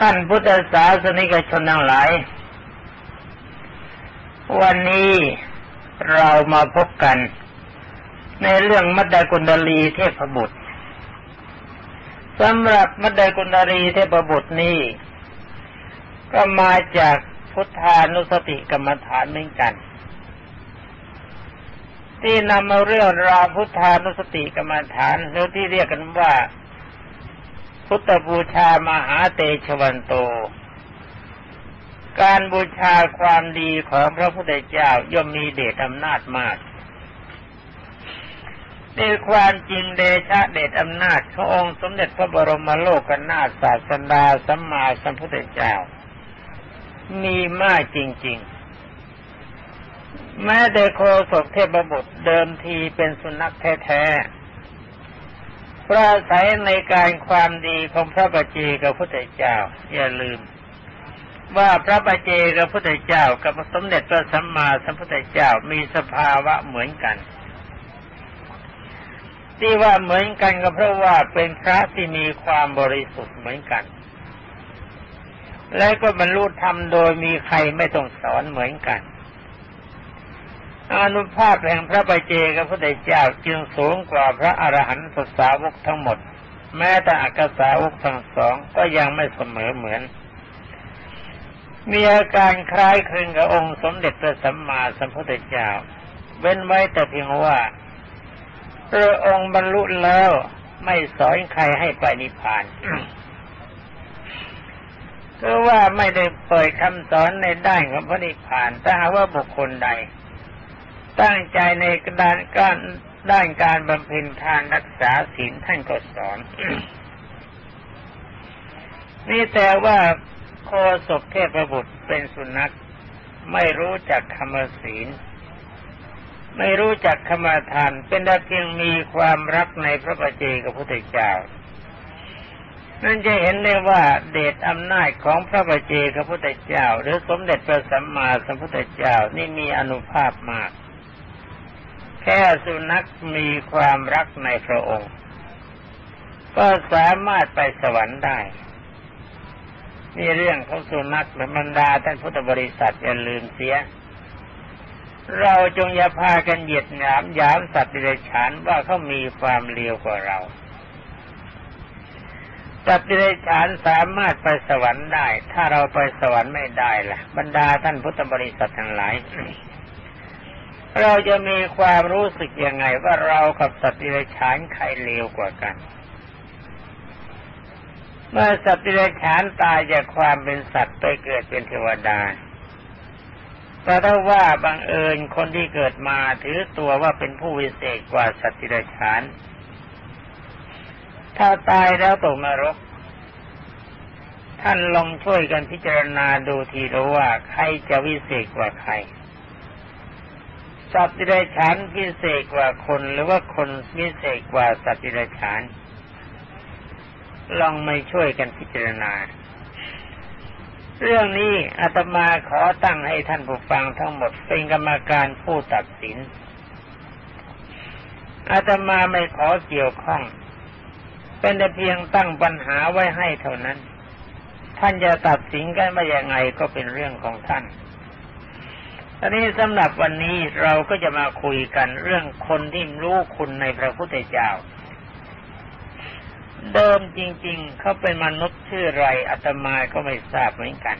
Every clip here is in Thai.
ท่านพุทธศาสนิกชนทั้งหลาย วันนี้เรามาพบกัน ในเรื่องมัดดกุณดลีเทพบุตรสำหรับมัดดกุณดลีเทพบุตรนี้ ก็มาจากพุทธานุสติกรรมฐานเหมือนกัน ที่นำมาเรื่องราวพุทธานุสติกรรมฐานหรือที่เรียกกันว่า พุทธบูชามหาเตชวันโต การบูชาความดีของพระพุทธเจ้าย่อมมีเดชอำนาจมากในความจริงเดชะเดชอำนาจขององค์สมเด็จพระบรมโลกนาถศาสดาสัมมาสัมพุทธเจ้า มีมากจริง ๆ แม้แต่โคศกเทพบุตรเดิมทีเป็นสุนัขแท้ๆ ปราศัยในการความดีของพระบัจเจกับพุทธเจ้า อย่าลืม ว่าพระบัจเจกับพุทธเจ้ากับสมเด็จพระสัมมาสัมพุทธเจ้ามีสภาวะเหมือนกัน ที่ว่าเหมือนกันก็เพราะว่าเป็นพระที่มีความบริสุทธิ์เหมือนกัน และก็บรรลุธรรมโดยมีใครไม่ต้องสอนเหมือนกัน อนุภาพแห่งพระบาเจกับพระเดชเจ้าจึงสูงกว่าพระอรหันตสาวกทั้งหมด แม้แต่อักษาวกทั้งสองก็ยังไม่เสมอเหมือน มีอาการคล้ายคลึงกับองค์สมเด็จพระสัมมาสัมพุทธเจ้า เว้นไว้แต่เพียงว่าพระองค์บรรลุแล้วไม่สอนใครให้ไปนิพพานก็ว่าไม่ได้เปิดคำสอนในด้านของพระนิพพานถ้าหากว่าบุคคลใด ตั้งใจในด้านการด้านการบำเพ็ญทานรักษาศีลท่านก็สอน นี่แต่ว่าโคศกเทพบุตรเป็นสุนัขไม่รู้จักคำศีล ไม่รู้จักคำทาน เป็นแต่เพียงมีความรักในพระบัจเจกับพระพุทธเจ้านั่นจะเห็นได้ว่าเดชอำนาจของพระบัจเจกับพระพุทธเจ้า หรือสมเด็จพระสัมมาสัมพุทธเจ้านี่มีอนุภาพมาก แค่สุนัขมีความรักในพระองค์ ก็สามารถไปสวรรค์ได้นี่เรื่องของสุนัขและบรรดาท่านพุทธบริษัทอย่าลืมเสีย เราจงอย่าพากันเหยียดหยามยามสัตว์ดิเรกชันว่าเขามีความเลวกว่าเราสัตว์ดิเรกชันสามารถไปสวรรค์ได้ ถ้าเราไปสวรรค์ไม่ได้ล่ะ บรรดาท่านพุทธบริษัททั้งหลาย เราจะมีความรู้สึกยังไงว่าเรากับสัตว์ดิเรกชันใครเลวกว่ากัน เมื่อสัตว์ดิเรกชันตายจากความเป็นสัตว์ไปเกิดเป็นเทวดาแต่ถ้าว่าบังเอิญคนที่เกิดมาถือตัวว่าเป็นผู้วิเศษกว่าสัตว์ดิเรกชันถ้าตายแล้วตกนรก ท่านลองช่วยกันพิจารณาดูทีรู้ว่าใครจะวิเศษกว่าใคร สัตว์ดิเรกชันพิเศษกว่าคนหรือว่าคนพิเศษกว่าสัตว์ดิเรกชันลองไม่ช่วยกันพิจารณา เรื่องนี้อาตมาขอตั้งให้ท่านผู้ฟังทั้งหมดเป็นกรรมการผู้ตัดสินอาตมาไม่ขอเกี่ยวข้อง เป็นแต่เพียงตั้งปัญหาไว้ให้เท่านั้น ท่านจะตัดสินกันว่าอย่างไงก็เป็นเรื่องของท่าน อันนี้สำหรับวันนี้เราก็จะมาคุยกันเรื่องคนที่รู้คุณในพระพุทธเจ้า เดิมจริง ๆ เขาเป็นมนุษย์ชื่อไรอาตมาก็ไม่ทราบเหมือนกัน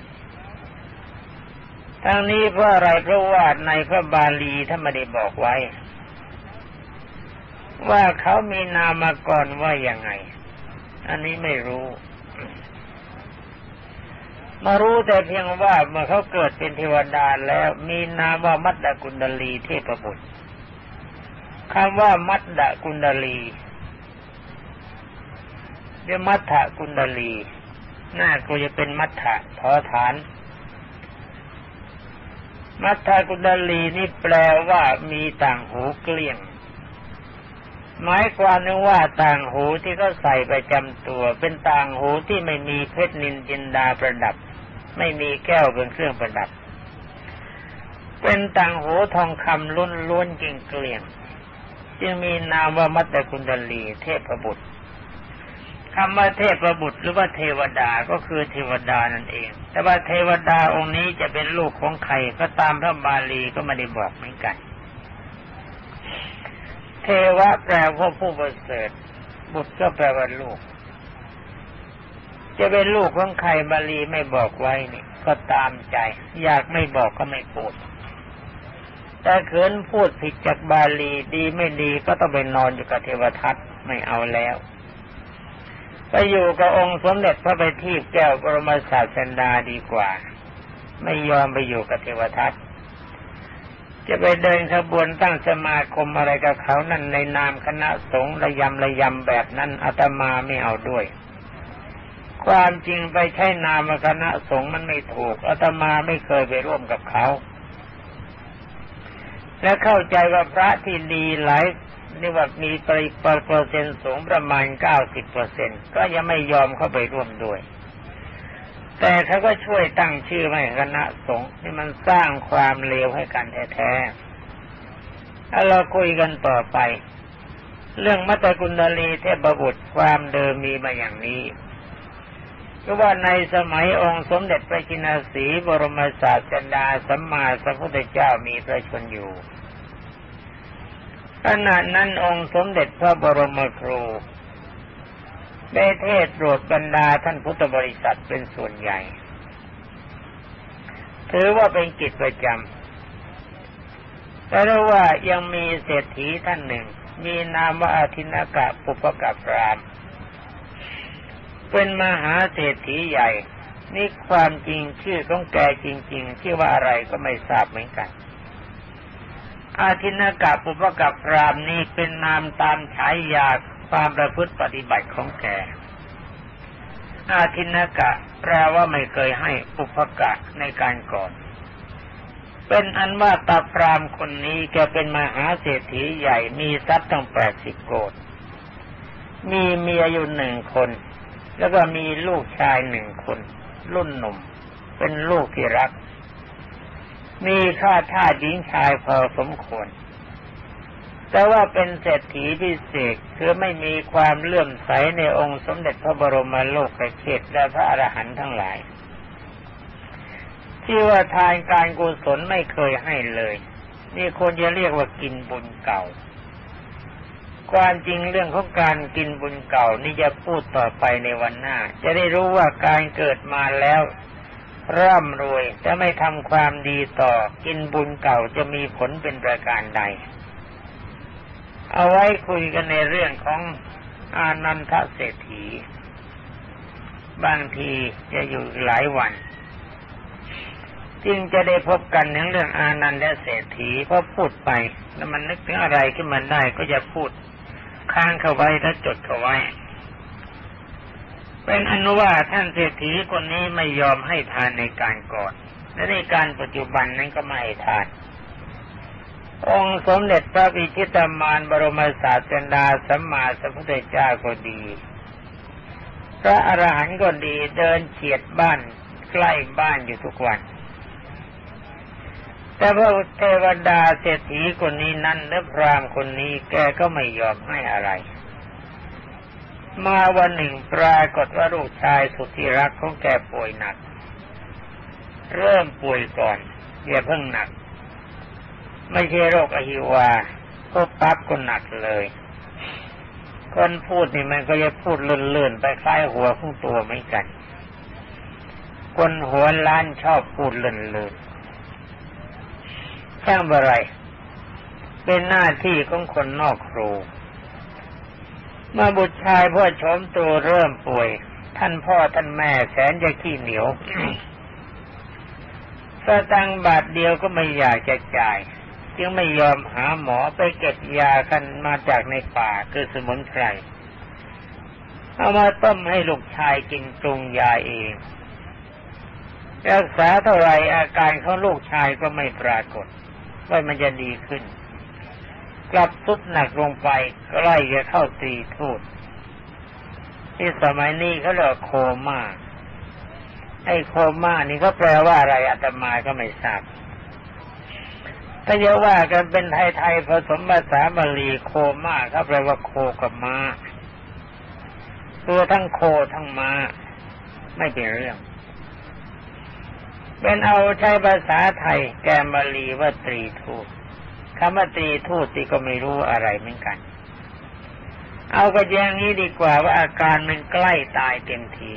ทั้งนี้เพราะอะไรเพราะว่าในพระบาลีท่านไม่ได้บอกไว้ ว่าเขามีนามกรว่าอย่างไง อันนี้ไม่รู้ มารู้แต่เพียงว่าเมื่อเขาเกิดเป็นเทวดาแล้ว มีนามว่ามัตตกุณดลีเทพบุตรคำว่ามัตตกุณดลีเรียกมัทธกุณดลีหน้าก็จะเป็นมัทธะทอฐานมัทธกุณดลีนี่แปลว่ามีต่างหูเกลี้ยงหมายความนึงว่าต่างหูที่เขาใส่ประจำตัว เป็นต่างหูที่ไม่มีเพชรนินจินดาประดับ ไม่มีแก้วเป็นเครื่องประดับ เป็นต่างหูทองคำล้นล้วนกิ่งเกลี่ยงจึงมีนามว่ามัตตคุณดลีเทพบุตรคคำว่าเทพบุตรหรือว่าเทวดาก็คือเทวดานั่นเอง แต่ว่าเทวดาองค์นี้จะเป็นลูกของใครก็ตามพระบาลีก็ไม่ได้บอกเหมือนกัน เทวะแปลว่าผู้ประเสริฐบุตรก็แปลว่าลูก จะเป็นลูกของใครบาลีไม่บอกไว้นี่ก็ตามใจ อยากไม่บอกก็ไม่พูด แต่เขินพูดผิดจากบาลีดีไม่ดีก็ต้องไปนอนอยู่กับเทวทัตไม่เอาแล้ว ไปอยู่กับองค์สมเด็จพระบัณฑิตแก้วบรมศาสดาดีกว่า ไม่ยอมไปอยู่กับเทวทัตจะไปเดินขบวนตั้งสมาคมอะไรกับเขานั่นในนามคณะสงฆ์ระยำระยำแบบนั้นอาตมาไม่เอาด้วย ความจริงไปใช้นามคณะสงฆ์มันไม่ถูกอาตมาไม่เคยไปร่วมกับเขา และเข้าใจว่าพระที่ดีหลายนี่ว่ามีปริปเปอร์เซ็นต์สูงประมาณเก้าสิบเปอร์เซ็นก็ยังไม่ยอมเข้าไปร่วมด้วย แต่เขาก็ช่วยตั้งชื่อให้คณะสงฆ์ที่มันสร้างความเลวให้กันแท้ๆถ้าเราคุยกันต่อไป เรื่องมัตตกุณลีเทพบุตรความเดิมมีมาอย่างนี้ ก็ว่าในสมัยองค์สมเด็จพระจินสีบรมศาสดาสัมมาสัมพุทธเจ้ามีพระชนอยู่ขณะนั้นองค์สมเด็จพระบรมครูได้เทศโปรดบรรดาท่านพุทธบริษัทเป็นส่วนใหญ่ ถือว่าเป็นกิจประจำแต่ว่ายังมีเศรษฐีท่านหนึ่ง มีนามว่าอาทินากะปุปกะปราม เป็นมหาเศรษฐีใหญ่ นี่ความจริงชื่อของแกจริงๆชื่อว่าอะไรก็ไม่ทราบเหมือนกัน อาทินกะปุปกับรามนี้เป็นนามตามฉายาความประพฤติปฏิบัติของแก อาทินกะแปลว่าไม่เคยให้ปุปกะในการก่อน เป็นอันว่าตาพรามคนนี้แกเป็นมหาเศรษฐีใหญ่มีทรัพย์ตั้งแปดสิบโกดมีเมียอยู่หนึ่งคน แล้วก็มีลูกชายหนึ่งคน รุ่นหนุ่ม เป็นลูกที่รัก มีค่าท่าหญิงชายพอสมควร แต่ว่าเป็นเศรษฐีพิเศษคือไม่มีความเลื่อมใสในองค์สมเด็จพระบรมโลกเขตและพระอรหันต์ทั้งหลาย ที่ว่าทานการกุศลไม่เคยให้เลย นี่คนจะเรียกว่ากินบุญเก่า ความจริงเรื่องของการกินบุญเก่านี่จะพูดต่อไปในวันหน้า จะได้รู้ว่าการเกิดมาแล้วร่ำรวยจะไม่ทำความดีต่อ กินบุญเก่าจะมีผลเป็นประการใด เอาไว้คุยกันในเรื่องของอานันทเศรษฐี บางทีจะอยู่หลายวันจึงจะได้พบกันในเรื่องอานันทเศรษฐีเพราะพูดไป แล้วมันนึกถึงอะไรขึ้นมาได้ก็จะพูด ค้างเข้าไว้และจดเข้าไว้ เป็นอนุว่าท่านเศรษฐีคนนี้ไม่ยอมให้ทานในการก่อน และในการปัจจุบันนั้นก็ไม่ให้ทาน องค์สมเด็จพระบิชิตามานบรมศาสดาสัมมาสัมพุทธเจ้าก็ดี พระอรหันต์ก็ดีเดินเฉียดบ้านใกล้บ้านอยู่ทุกวัน แต่พระเทวดาเศรษฐีคนนี้นั้นและพรามคนนี้แกก็ไม่ยอมให้อะไร มาวันหนึ่งปรากฏว่าลูกชายสุดที่รักของแกป่วยหนัก เริ่มป่วยก่อนอย่าเพิ่งหนัก ไม่ใช่โรคอหิวาก็ปั๊บก็หนักเลยคนพูดนี่มันก็จะพูดเลื่อนๆไปคล้ายหัวของตัวไม่กันคนหัวล้านชอบพูดเลื่อนๆ ช่างอะไร เป็นหน้าที่ของคนนอกครู เมื่อบุตรชายพ่อชมตัวเริ่มป่วย ท่านพ่อท่านแม่แสนจะขี้เหนียวสตังบาทเดียวก็ไม่อยากจะจ่าย จึงไม่ยอมหาหมอไปเก็บยากันมาจากในป่าคือสมุนไพรเอามาต้มให้ลูกชายกินปรุงยาเองรักษาเท่าไรอาการของลูกชายก็ไม่ปรากฏ ว่ามันจะดีขึ้น กลับทุดหนักลงไปใกล้จะเข้าตีทูดที่สมัยนี้เขาเรียกโคม่าไอ้โคม่านี่ก็แปลว่าอะไรอาตมาก็ไม่ทราบถ้าจะว่ากันเป็นไทยๆผสมภาษาบาลีโคม่าเขาแปลว่าโคกับม้าคือทั้งโคทั้งม้าไม่เป็นเรื่อง เป็นเอาใช้ภาษาไทย แกมบาลีว่าตรีทูตคำว่าตรีทูตที่ก็ไม่รู้อะไรเหมือนกัน เอากระแยงนี้ดีกว่าว่าอาการมันใกล้ตายเต็มที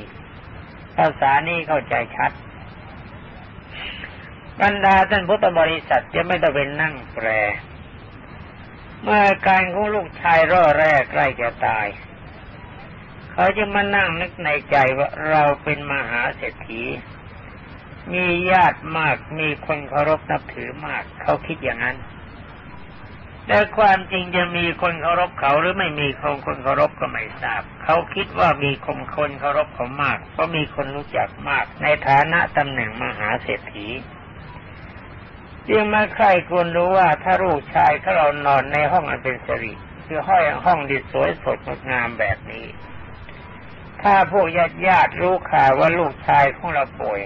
ภาษานี้เข้าใจชัด บรรดาท่านพุทธบริษัทจะไม่ต้องเป็นนั่งแปล เมื่อการของลูกชายร่อแรกใกล้จะตาย เขาจะมานั่งนึกในใจว่าเราเป็นมหาเศรษฐี มีญาติมากมีคนเคารพนับถือมาก เขาคิดอย่างนั้น แต่ความจริงจะมีคนเคารพเขาหรือไม่มีคนคนเคารพก็ไม่ทราบ เขาคิดว่ามีคนคนเคารพเขามาก เพราะมีคนรู้จักมาก ในฐานะตำแหน่งมหาเศรษฐีจึงมาใครควรรู้ว่าถ้าลูกชายเขาเรานอนในห้องอันเป็นสิริคือห้อยห้องดีสวยสดงดงามแบบนี้ ถ้าพวกญาติญาติรู้ข่าวว่าลูกชายของเราป่วย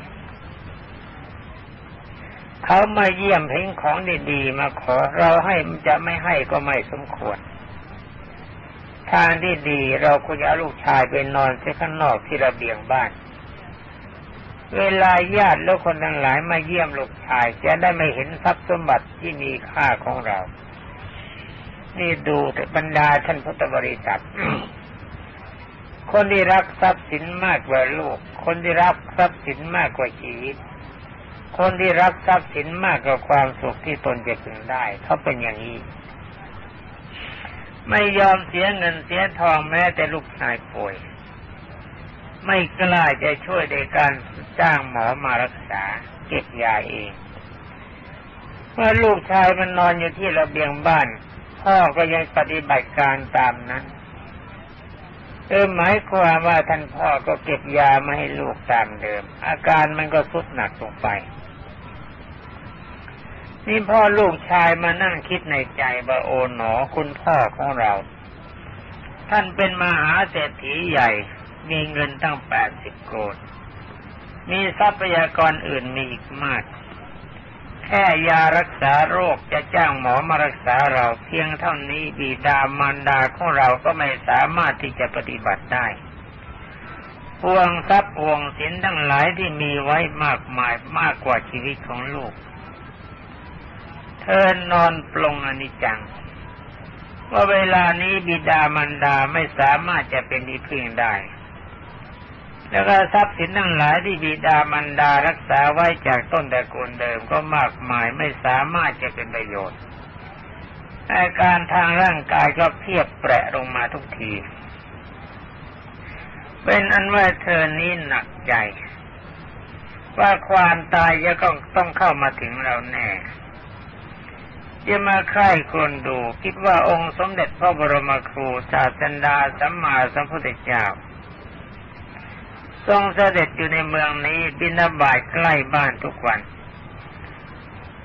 เขามาเยี่ยมเห็นของดีๆมาขอเราให้จะไม่ให้ก็ไม่สมควร ทางที่ดีเราควรจะลูกชายไปนอนที่ข้างนอกที่ระเบียงบ้าน เวลาญาติแล้วคนทั้งหลายมาเยี่ยมลูกชายจะได้ไม่เห็นทรัพย์สมบัติที่มีค่าของเรา นี่ดูบรรดาท่านพุทธบริษัทคนที่รักทรัพย์สินมากกว่าลูก คนที่รักทรัพย์สินมากกว่าชีวิต คนที่รักทรัพย์สินมากกว่าความสุขที่ตนจะพึงได้ เขาเป็นอย่างนี้ ไม่ยอมเสียเงินเสียทองแม้แต่ลูกชายป่วย ไม่กล้าจะช่วยในการจ้างหมอมารักษาเก็บยาเองเมื่อลูกชายมันนอนอยู่ที่ระเบียงบ้าน พ่อก็ยังปฏิบัติการตามนั้นเออหมายความว่าท่านพ่อก็เก็บยามาให้ลูกตามเดิม อาการมันก็สุดหนักลงไป นี่พ่อลูกชายมานั่งคิดในใจว่าโอ๋หนอคุณพ่อของเรา ท่านเป็นมหาเศรษฐีใหญ่ มีเงินตั้งแปดสิบโกดมีทรัพยากรอื่นมีอีกมาก แค่ยารักษาโรคจะจ้างหมอมารักษาเราเพียงเท่านี้บิดามารดาของเราก็ไม่สามารถที่จะปฏิบัติได้ห่วงทรัพย์ห่วงสินทั้งหลายที่มีไว้มากมายมากกว่าชีวิตของลูก เธอนอนปลงอนิจจัง ว่าเวลานี้บิดามารดาไม่สามารถจะเป็นที่พึ่งได้ แล้วก็ทรัพย์สินทั้งหลายที่บิดามารดารักษาไว้จากต้นแต่กูลเดิมก็มากมายไม่สามารถจะเป็นประโยชน์อาการทางร่างกายก็เพียบแปรลงมาทุกที เป็นอันว่าเธอนี้หนักใจ ว่าความตายจะต้องต้องเข้ามาถึงเราแน่ จะมาใครคนดูคิดว่าองค์สมเด็จพระบรมครูศาสดาสัมมาสัมพุทธเจ้าทรงเสด็จอยู่ในเมืองนี้บินาบายใกล้บ้านทุกวัน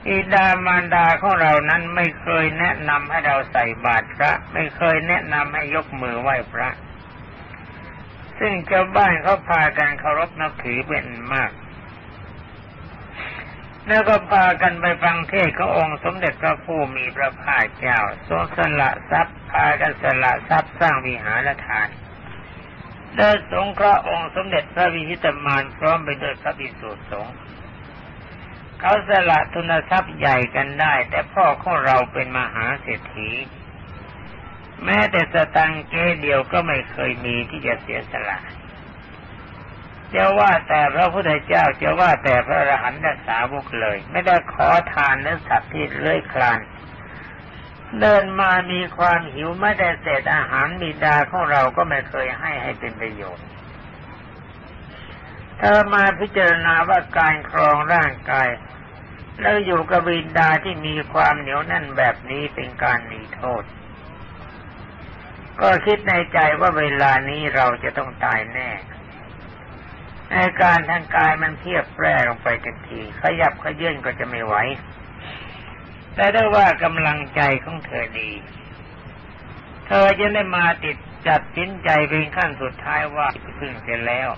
อิดามารดาของเรานั้นไม่เคยแนะนำให้เราใส่บาตรพระ ไม่เคยแนะนำให้ยกมือไหว้พระ ซึ่งชาวบ้านเขาพากันเคารพนับถือเป็นมาก แล้วก็พากันไปฟังเทศขององค์สมเด็จพระผู้มีพระภาคเจ้าทรงสละทรัพย์พากันสละทรัพย์สร้างวิหารทานได้สงเคราะห์องค์สมเด็จพระวิชิตมานพร้อมไปด้วยพระบิสุสงฆ์เขาสละทุนทรัพย์ใหญ่กันได้ แต่พ่อของเราเป็นมหาเศรษฐี แม้แต่สตังเกเดียวก็ไม่เคยมีที่จะเสียสละ จะว่าแต่พระพุทธเจ้าจะว่าแต่พระอรหันตสาวกเลย ไม่ได้ขอทานเนื้อสัตว์ที่เลื้อยคลาน เดินมามีความหิวไม่ได้เศษอาหารบิดาของเราก็ไม่เคยให้ให้เป็นประโยชน์เธอมาพิจารณาว่าการครองร่างกาย แล้วอยู่กับบิดาที่มีความเหนียวแน่นแบบนี้เป็นการมีโทษ ก็คิดในใจว่าเวลานี้เราจะต้องตายแน่ อาการทางกายมันเพียบแปรลงไปทันที ขยับขยื่นก็จะไม่ไหว แต่ได้ว่ากำลังใจของเธอดี เธอจะได้มาติดจัดสินใจเป็นขั้นสุดท้ายว่าพึ่งเสร็จแล้ว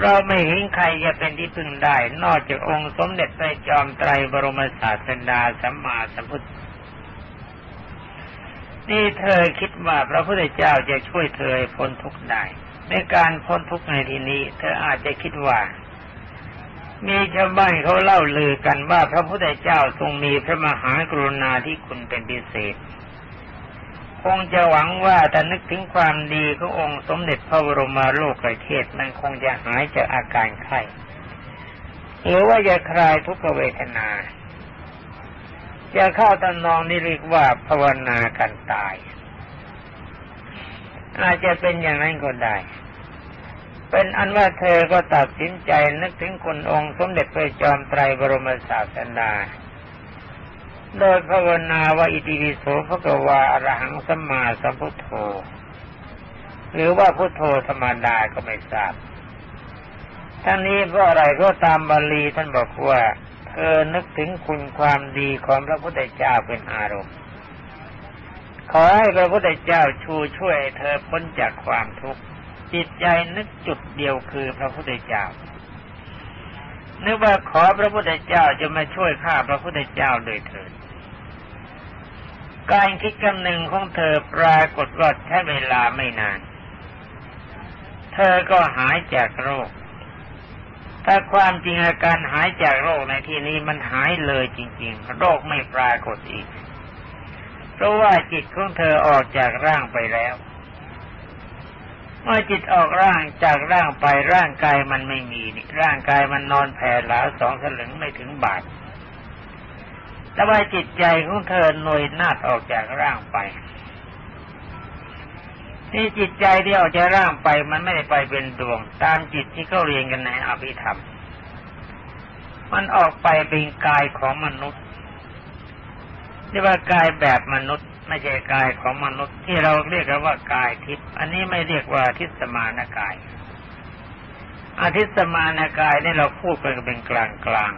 เราไม่เห็นใครจะเป็นที่พึ่งได้ นอกจากองค์สมเด็จพระจอมไตรบรมศาสดาสัมมาสัมพุทธนี่เธอคิดว่าพระพุทธเจ้าจะช่วยเธอพ้นทุกข์ได้ ในการพ้นทุกข์ในที่นี้ เธออาจจะคิดว่า มีชาวบ้านเขาเล่าลือกันว่าพระพุทธเจ้าทรงมีพระมหากรุณาที่คุณเป็นพิเศษ คงจะหวังว่าแต่นึกถึงความดีขององค์สมเด็จพระบรมโลกเทศมันคงจะหายจากอาการไข้หรือว่าจะคลายทุกขเวทนา จะเข้าตนองนี่เรียกว่าภาวนากันตาย อาจจะเป็นอย่างนั้นก็ได้ เป็นอันว่าเธอก็ตัดสินใจนึกถึงคุณองค์สมเด็จพระจอมไตรบรมศาสดาโดยภาวนาว่าอิติปิโสภะกวาอรหังสัมมาสัมพุทโธ หรือว่าพุทโธธรรมดาก็ไม่ทราบทั้งนี้เพราะอะไรก็ตามบาลีท่านบอกว่า เธอนึกถึงคุณความดีของพระพุทธเจ้าเป็นอารมณ์ ขอให้พระพุทธเจ้าชูช่วยเธอพ้นจากความทุกข์จิตใจนึกจุดเดียวคือพระพุทธเจ้า นึกว่าขอพระพุทธเจ้าจะมาช่วยข้าพระพุทธเจ้าโดยเถิดการคิดกำหนึ่งของเธอปรากฏว่าใช้เวลาไม่นาน เธอก็หายจากโรค ถ้าความจริงอาการหายจากโรคในที่นี้มันหายเลยจริง ๆ โรคไม่ปรากฏอีก เพราะว่าจิตของเธอออกจากร่างไปแล้ว เมื่อจิตออกร่างจากร่างไปร่างกายมันไม่มีนี่ร่างกายมันนอนแผ่หลาสองสลึงไม่ถึงบาทแต่ว่าจิตใจของเธอหน่วยนาดออกจากร่างไปนี่จิตใจที่ออกจากร่างไปมันไม่ได้ไปเป็นดวง ตามจิตที่เขาเรียนกันในอภิธรรม มันออกไปเป็นกายของมนุษย์ เรียกว่ากายแบบมนุษย์ ไม่ใช่กายของมนุษย์ที่เราเรียกกันว่ากายทิพย์อันนี้ไม่เรียกว่าทิศมานกายอาทิศมานกายนี่เราพูดกันเป็นกลางกลาง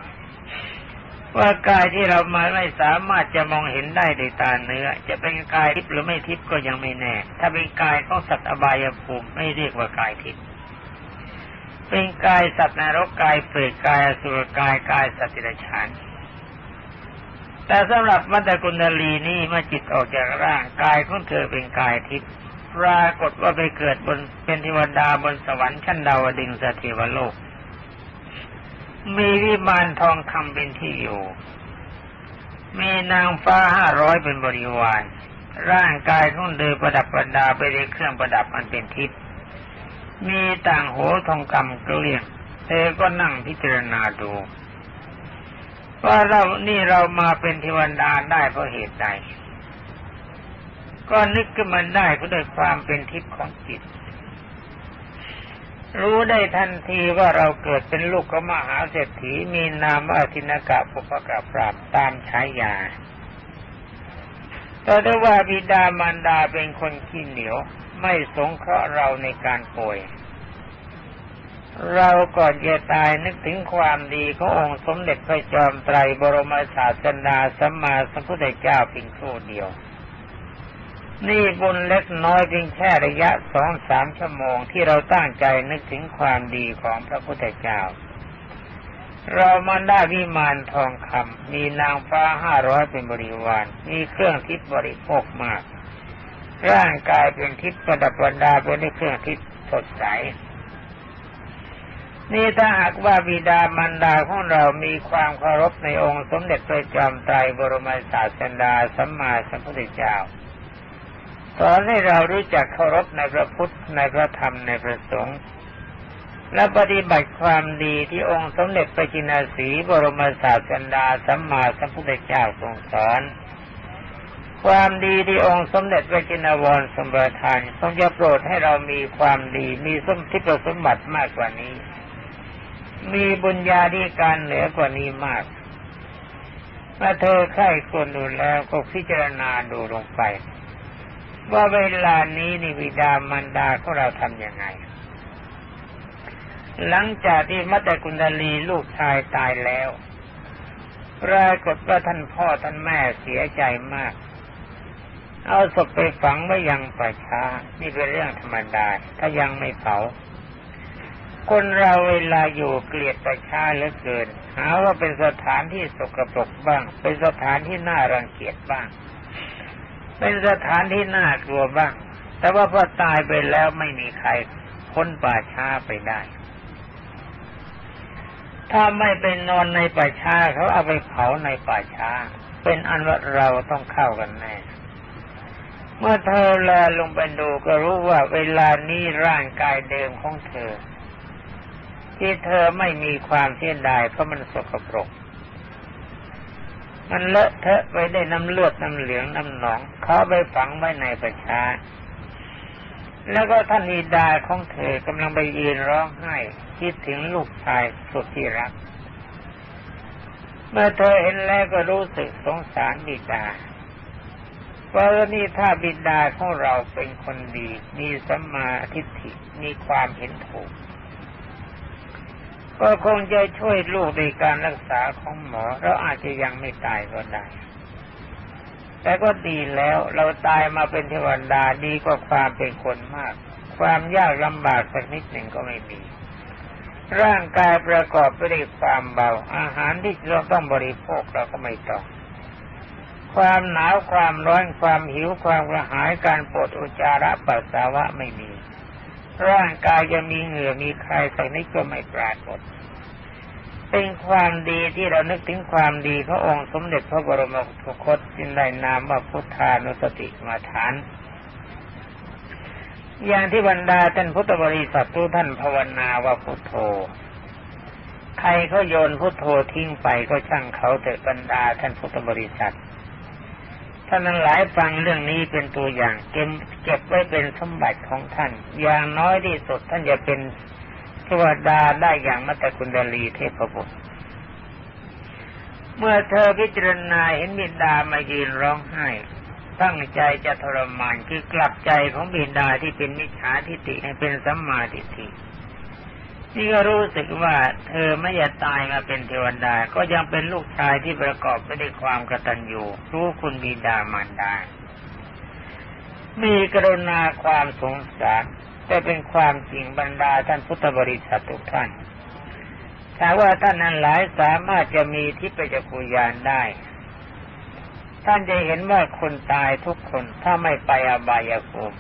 ว่ากายที่เรามาไม่สามารถจะมองเห็นได้ด้วยตาเนื้อ จะเป็นกายทิพย์หรือไม่ทิพย์ก็ยังไม่แน่ ถ้าเป็นกายของสัตว์อบายภูมิไม่เรียกว่ากายทิพย์เป็นกายสัตว์นรกกายเปรตกายอสุรกายกายสัตว์ติรฉาน แต่สำหรับมัตตกุณลีนี่เมื่อจิตออกจากร่างกายของเธอเป็นกายทิพย์ปรากฏว่าไปเกิดบนเป็นเทวดาบนสวรรค์ชั้นดาวดึงสถิวโลก มีวิมานทองคำเป็นที่อยู่ มีนางฟ้าห้าร้อยเป็นบริวาร ร่างกายของเธอประดับประดาไปด้วยเครื่องประดับอันเป็นทิพย์มีต่างโหทองคำเกลี้ยงเธอก็นั่งพิจารณาดู ว่าเรานี่เรามาเป็นเทวดาได้เพราะเหตุใด ก็นึกขึ้นมาได้เพราะด้วยความเป็นทิพย์ของจิต รู้ได้ทันทีว่าเราเกิดเป็นลูกของมหาเศรษฐีมีนามว่าทินกะปุปกะปราบตามฉายาแต่ถ้าว่าบิดามารดาเป็นคนขี้เหนียว ไม่สงเคราะห์เราในการป่วย เราก่อนจะตายนึกถึงความดีขององค์สมเด็จพระจอมไตรบรมศาสดาสัมมาสัมพุทธเจ้าเพียงครู่เดียว นี่บุญเล็กน้อยเพียงแค่ระยะสองสามชั่วโมงที่เราตั้งใจนึกถึงความดีของพระพุทธเจ้า เรามันได้วิมานทองคำมีนางฟ้าห้าร้อยเป็นบริวาร มีเครื่องทิพย์บริโภคมาก ร่างกายเป็นทิพย์ประดับประดาไปด้วยเครื่องทิพย์สดใส นี่ถ้าหากว่าบิดามารดาของเรามีความเคารพในองค์สมเด็จพระจอมไตรบรมศาสดาสัมมาสัมพุทธเจ้าสอนให้เรารู้จักเคารพในพระพุทธในพระธรรมในพระสงฆ์และปฏิบัติความดีที่องค์สมเด็จพระจินาสีบรมศาสดาสัมมาสัมพุทธเจ้าทรงสอนความดีที่องค์สมเด็จพระจินวรสมบัติทานทรงจะโปรดให้เรามีความดีมีสมทิพสมบัติมากกว่านี้ มีบุญญาธิการเหนือกว่านี้มากเมื่อเธอใครควรดูแล้วก็พิจารณาดูลงไป ว่าเวลานี้นี่วิดามารดาของเราทำยังไง หลังจากที่มัตตกุณลีลูกชายตายแล้วปรากฏว่าท่านพ่อท่านแม่เสียใจมาก เอาศพไปฝังไว้ยังป่าช้า นี่เป็นเรื่องธรรมดา ถ้ายังไม่เผา คนเราเวลาอยู่เกลียดป่าช้าเหลือเกิน หาว่าเป็นสถานที่สกปรกบ้าง เป็นสถานที่น่ารังเกียจบ้าง เป็นสถานที่น่ากลัวบ้าง แต่ว่าพอตายไปแล้วไม่มีใครพ้นป่าช้าไปได้ ถ้าไม่เป็นนอนในป่าช้าเขาเอาไปเผาในป่าช้า เป็นอันว่าเราต้องเข้ากันแน่เมื่อเธอแลลงไปดูก็รู้ว่าเวลานี้ร่างกายเดิมของเธอ ที่เธอไม่มีความเสียดายเพราะมันสกปรก มันเลอะเทอะไปได้น้ำเลือดน้ำเหลืองน้ำหนองเขาไปฝังไว้ในประชา แล้วก็ท่านอีดาของเธอกำลังไปยืนร้องไห้คิดถึงลูกชายสุดที่รัก เมื่อเธอเห็นแล้วก็รู้สึกสงสารบิดาว่านี่ถ้าบิดาของเราเป็นคนดี มีสัมมาทิฏฐิมีความเห็นถูก ก็คงจะช่วยลูกในการรักษาของหมอเราอาจจะยังไม่ตายก็ได้ แต่ก็ดีแล้วเราตายมาเป็นเทวดาดีกว่าความเป็นคนมาก ความยากลำบากสักนิดหนึ่งก็ไม่มี ร่างกายประกอบไปด้วยความเบา อาหารที่เราต้องบริโภคเราก็ไม่ต้อง ความหนาวความร้อนความหิวความกระหายการปวดอุจจาระปัสสาวะไม่มี ร่างกายจะมีเหงื่อมีใครสักนิดก็ไม่ปรากฏ เป็นความดีที่เรานึกถึงความดีพระองค์สมเด็จพระบรมสุคตจึงได้นามว่าพุทธานุสติมาฐาน อย่างที่บรรดาท่านพุทธบริษัททุกท่านภาวนาว่าพุทโธใครเขาโยนพุทโธทิ้งไปก็ช่างเขาแต่บรรดาท่านพุทธบริษัท ท่านนั้นหลายฟังเรื่องนี้เป็นตัวอย่างเก็บเก็บไว้เป็นสมบัติของท่าน อย่างน้อยที่สุดท่านจะเป็นเทวดาได้อย่างมัตตคุณดลีเทพบุตร เมื่อเธอพิจารณาเห็นบิดามายืนร้องไห้ ตั้งใจจะทรมานคือกลับใจของบิดาที่เป็นมิจฉาทิฏฐิให้เป็นสัมมาทิฏฐิ นี่ก็รู้สึกว่าเธอไม่อยากตายมาเป็นเทวดา ก็ยังเป็นลูกชายที่ประกอบไปด้วยความกตัญญูรู้คุณบิดามารดา มีกรุณาความสงสารแต่เป็นความจริงบรรดาท่านพุทธบริษัททุกท่านถ้าว่าท่านนั้นหลายสามารถจะมีที่ไปจักุยานได้ ท่านจะเห็นว่าคนตายทุกคนถ้าไม่ไปอบายภูมิ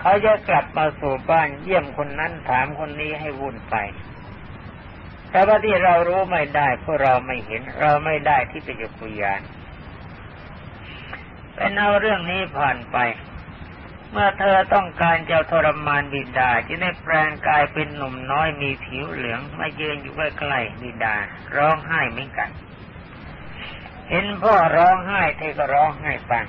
เขาจะกลับมาสู่บ้านเยี่ยมคนนั้นถามคนนี้ให้วุ่นไป แต่ว่าที่เรารู้ไม่ได้เพราะเราไม่เห็น เราไม่ได้ที่เป็นกุยานเป็นเอาเรื่องนี้ผ่านไป เมื่อเธอต้องการจะทรมานบิดาจะได้แปลงกายเป็นหนุ่มน้อยมีผิวเหลืองมายืนอยู่ใกล้ๆบิดา ร้องไห้เหมือนกัน เห็นพ่อร้องไห้เธอก็ร้องไห้ฟัง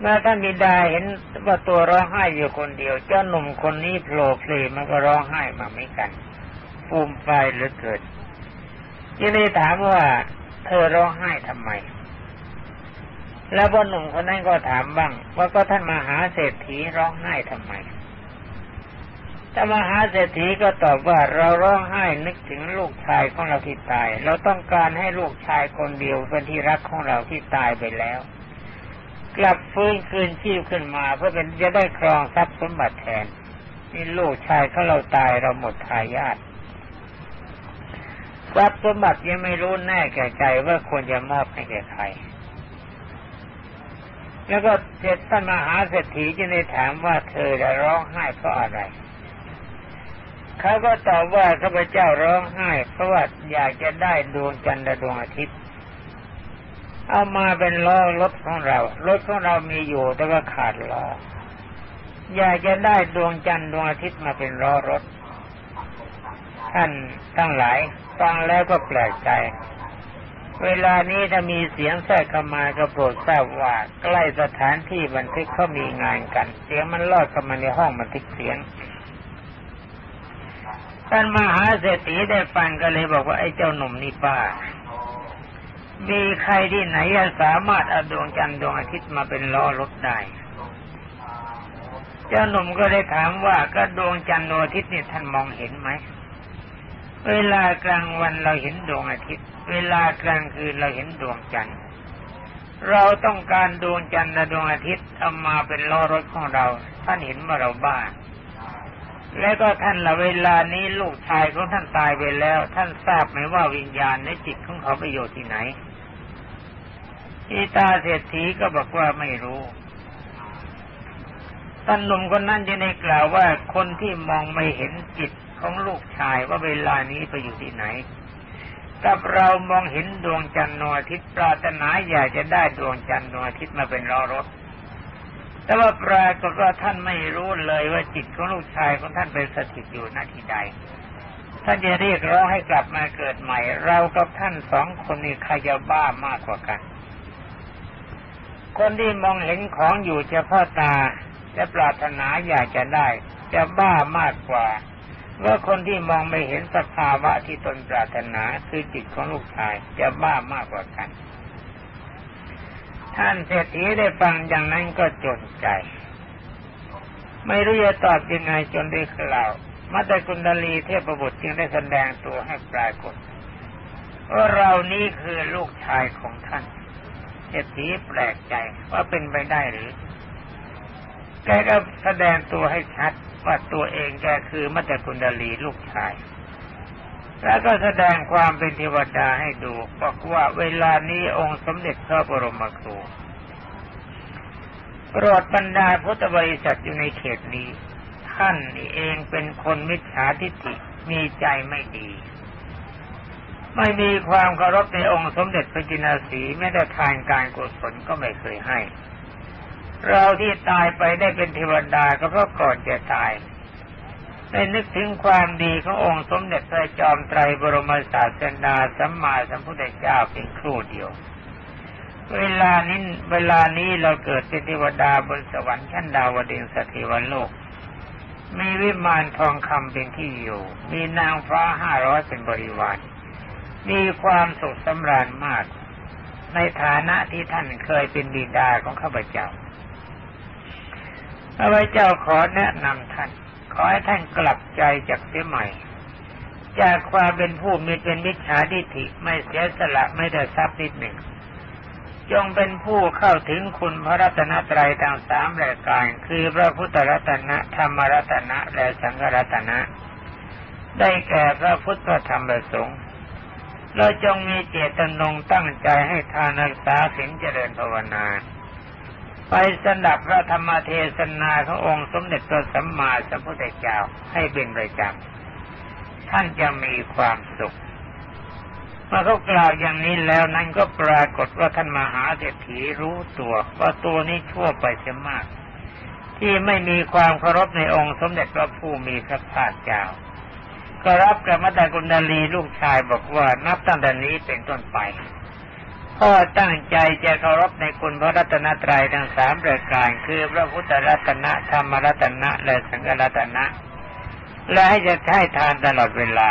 เมื่อท่านบิดาเห็นว่าตัวร้องไห้อยู่คนเดียว เจ้าหนุ่มคนนี้โผล่เพลมันก็ร้องไห้มาไม่กันฟูมไฟหรือเกิดยังได้ถามว่า เธอร้องไห้ทำไม แล้วพ่อหนุ่มคนนั้นก็ถามบ้าง ว่าก็ท่านมหาเศรษฐีร้องไห้ทำไมถ้ามหาเศรษฐีก็ตอบว่าเราร้องไห้นึกถึงลูกชายของเราที่ตาย เราต้องการให้ลูกชายคนเดียวเป็นที่รักของเราที่ตายไปแล้ว กลับฟื้นคืนชีพขึ้นมา เพื่อเป็นจะได้ครองทรัพย์สมบัติแทนนี่ลูกชายเขาเราตายเราหมดทายาททรัพย์สมบัติยังไม่รู้แน่แก่ใจว่าควรจะมอบให้แก่ใคร แล้วก็เสร็จท่านมหาเศรษฐีจะได้ถามว่าเธอจะร้องไห้เพราะอะไร เขาก็ตอบว่าข้าพเจ้าร้องไห้เพราะว่าอยากจะได้ดวงจันทร์ดวงอาทิตย์ เอามาเป็นล้อรถของเรา รถของเรามีอยู่แต่ว่าขาดล้ออยากจะได้ดวงจันทร์ดวงอาทิตย์มาเป็นล้อรถ ท่านทั้งหลายฟังแล้วก็แปลกใจ เวลานี้ถ้ามีเสียงแทรกเข้ามาก็โปรดทราบว่า ใกล้สถานที่บันทึกเขามีงานกัน เสียงมันลอดเข้ามาในห้องบันทึกเสียงท่านมหาเศรษฐีได้ฟังก็เลยบอกว่าไอ้เจ้าหนุ่มนี่บ้า มีใครที่ไหนจะสามารถเอาดวงจันทร์ดวงอาทิตย์มาเป็นล้อรถได้ เจ้าหนุ่มก็ได้ถามว่าก็ดวงจันทร์ดวงอาทิตย์นี่ท่านมองเห็นไหม เวลากลางวันเราเห็นดวงอาทิตย์ เวลากลางคืนเราเห็นดวงจันทร์ เราต้องการดวงจันทร์และดวงอาทิตย์เอามาเป็นล้อรถของเรา ท่านเห็นว่าเราบ้าและก็ท่านละเวลานี้ลูกชายของท่านตายไปแล้ว ท่านทราบไหมว่าวิญญาณในจิตของเขาไปอยู่ที่ไหน อีตาเศรษฐีก็บอกว่าไม่รู้ท่านหนุ่มคนนั้นจะได้กล่าวว่าคนที่มองไม่เห็นจิตของลูกชายว่าเวลานี้ไปอยู่ที่ไหน กับเรามองเห็นดวงจันทร์นวอาทิตย์ปรารถนาอยากจะได้ดวงจันทร์นวอาทิตย์มาเป็นล้อรถ แต่ว่าปรากฏว่าท่านไม่รู้เลยว่าจิตของลูกชายของท่านเป็นสถิตอยู่ณที่ใด ท่านจะเรียกร้องให้กลับมาเกิดใหม่ เรากับท่านสองคนนี้ใครจะบ้ามากกว่ากัน คนที่มองเห็นของอยู่เฉพาะตาจะปรารถนาอยากจะได้ จะบ้ามากกว่าว่าคนที่มองไม่เห็นสภาวะที่ตนปรารถนาคือจิตของลูกชายจะบ้ามากกว่ากัน ท่านเศรษฐีได้ฟังอย่างนั้นก็จนใจ ไม่รู้จะตอบยังไงจนได้กล่าวมาแต่กุณดลีเทพบุตรจึงได้แสดงตัวให้ปรากฏว่าเรานี้คือลูกชายของท่าน เศรษฐีแปลกใจว่าเป็นไปได้หรือ แกก็แสดงตัวให้ชัดว่าตัวเองแกคือมัตตคุณดลีลูกชาย แล้วก็แสดงความเป็นเทวดาให้ดูบอกว่าเวลานี้องค์สมเด็จพระบรมครูโปรดบรรดาพุทธบริษัทอยู่ในเขตนี้ ท่านเองเป็นคนมิจฉาทิฏฐิมีใจไม่ดี ไม่มีความเคารพในองค์สมเด็จพระจินสีแม้แต่ทานการกุศลก็ไม่เคยให้ เราที่ตายไปได้เป็นเทวดาก็เพราะก่อนจะตายได้นึกถึงความดีขององค์สมเด็จพระจอมไตรบรมศาสดาสัมมาสัมพุทธเจ้าเป็นครู่เดียว เวลานี้เวลานี้เราเกิดเป็นเทวดาบนสวรรค์ชั้นดาวดึงสถิวันโลก มีวิมานทองคำเป็นที่อยู่ มีนางฟ้าห้าร้อยเป็นบริวาร มีความสุขสำราญมาก ในฐานะที่ท่านเคยเป็นบิดาของข้าพเจ้าพระเจ้าขอแนะนำท่าน ขอให้ท่านกลับใจจากเสียใหม่ จากความเป็นผู้มีเป็นมิจฉาทิฏฐิไม่เสียสละไม่ได้ทรัพย์นิดหนึ่ง จงเป็นผู้เข้าถึงคุณพระรัตนตรัยทั้งสามรายการคือพระพุทธรัตนะธรรมรัตนะและสังฆรัตนะ ได้แก่พระพุทธธรรมประสงค์ เราจงมีเจตนงตั้งใจให้ทานรักษาสิ่งเจริญภาวนา ไปสนับพระธรรมเทศนาขององค์สมเด็จพระสัมมาสัมพุทธเจ้าให้เป็นประจำท่านจะมีความสุขเมื่อเขากล่าวอย่างนี้แล้วนั้นก็ปรากฏว่าท่านมหาเศรษฐีรู้ตัวว่าตัวนี้ชั่วไปเสียมาก ที่ไม่มีความเคารพในองค์สมเด็จพระผู้มีพระภาคเจ้า ก็รับกรรมตากุณาลีลูกชายบอกว่านับตั้งแต่นี้เป็นต้นไปพ่อตั้งใจจะเคารพในคุณพระรัตนตรัยทั้งสามประการ คือพระพุทธรัตนะธรรมรัตนะและสังฆรัตนะ และให้จะให้ทานตลอดเวลา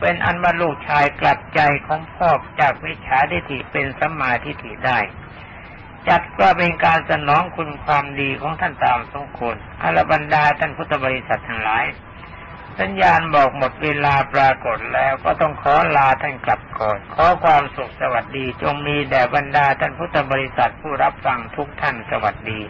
เป็นอันว่าลูกชายกลับใจของพ่อจากวิชาทิฏฐิเป็นสัมมาทิฏฐิได้ จัดว่าเป็นการสนองคุณความดีของท่านตามสมควรอรบรรดาท่านพุทธบริษัททั้งหลาย สัญญาณบอกหมดเวลาปรากฏแล้วก็ต้องขอลาท่านกลับก่อน ขอความสุขสวัสดีจงมีแด่บรรดาท่านพุทธบริษัทผู้รับฟังทุกท่านสวัสดี